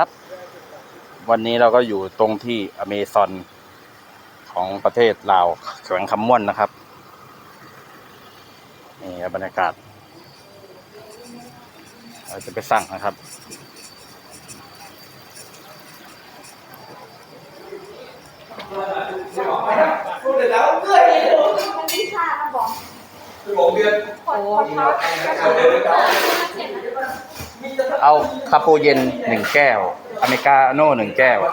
ครับ วันนี้เราก็อยู่ตรงที่อเมซอนของประเทศลาวแขวงคำม่วนนะครับ นี่ครับบรรยากาศ เราจะไปสั่งนะครับมันวิชามาบอกโรงเรียนขอขอเท้า เอาคาปูเย็นหนึ่งแก้ว อเมริกาโน่หนึ่งแก้วเย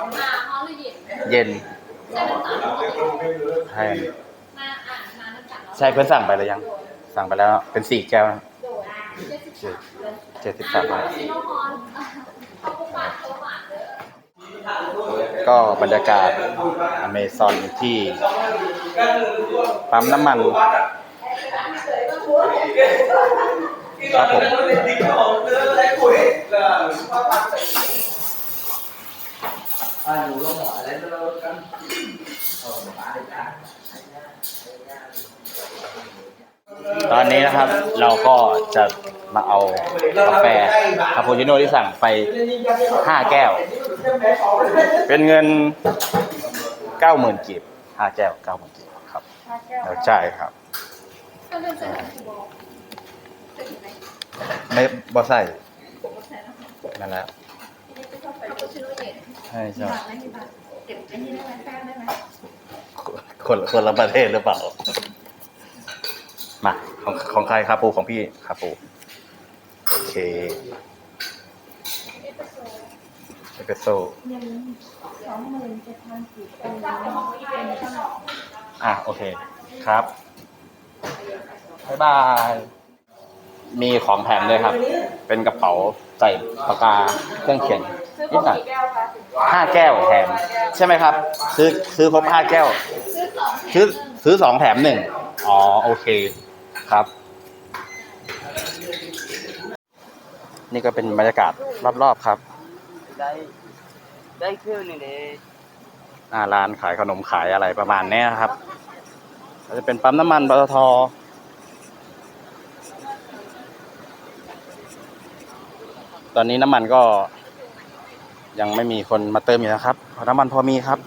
เย็นเย็นใช่เป็นสามใช่มาอ่านมาน้ำจัดใช่เพื่อนสั่งไปแล้วยัง สั่งไปแล้วเป็นสี่แก้วนะเจ็ดสิบสามเจ็ดสิบสามบาทซิโนฮอนเขาปุ๊บปาดตัวหวานเลยก็บรรยากาศอเมซอนที่ปั๊มน้ำมันครับผม อ่าหนูลงหัวแล้วเรากันเออมาเลยจ้า ตอนนี้นะครับเราก็จะมาเอากาแฟคาปูชิโน่ที่สั่งไปห้าแก้ว เป็นเงินเก้าหมื่นกีบห้าแก้วเก้าหมื่นกีบครับแล้วใช่ครับก็เริ่มจากการบอกจะถึงไหนไม่บอใส่ผมก็ใส่แล้วนั่นแหละคาปูชิโน่เย็นใช่ใช่ บาทไม่กี่บาทเก็บไอ้นี่ได้ไหมแป้งได้ไหมคนคนละประเทศหรือเปล่า มาของของใครคาปูของพี่คาปูโอเคเอสเปรสโซ่เงินสองหมื่นเจ็ดพันสี่เป็นเป็นเท่าไหร่อะโอเคครับบ๊ายบาย มีของแถมด้วยครับ เป็นกระเป๋าใส่ปากกาเครื่องเขียนซื้อนิดหน่อยกี่แก้วคะห้าแก้วแถม ใช่ไหมครับ ซื้อซื้อครบห้าแก้ว ซื้อสองแถมซื้อซื้อสองแถมหนึ่งอ๋อ โอเคครับ นี่ก็เป็นบรรยากาศรอบๆครับ ได้ได้เครื่องนี่เลยหน้าร้านขายขนมขายอะไรประมาณเนี้ยครับก็จะเป็นปั๊มน้ำมันปตท ตอนนี้น้ำมันก็ยังไม่มีคนมาเติมอยู่นะครับเพราะน้ำมันพอมีครับ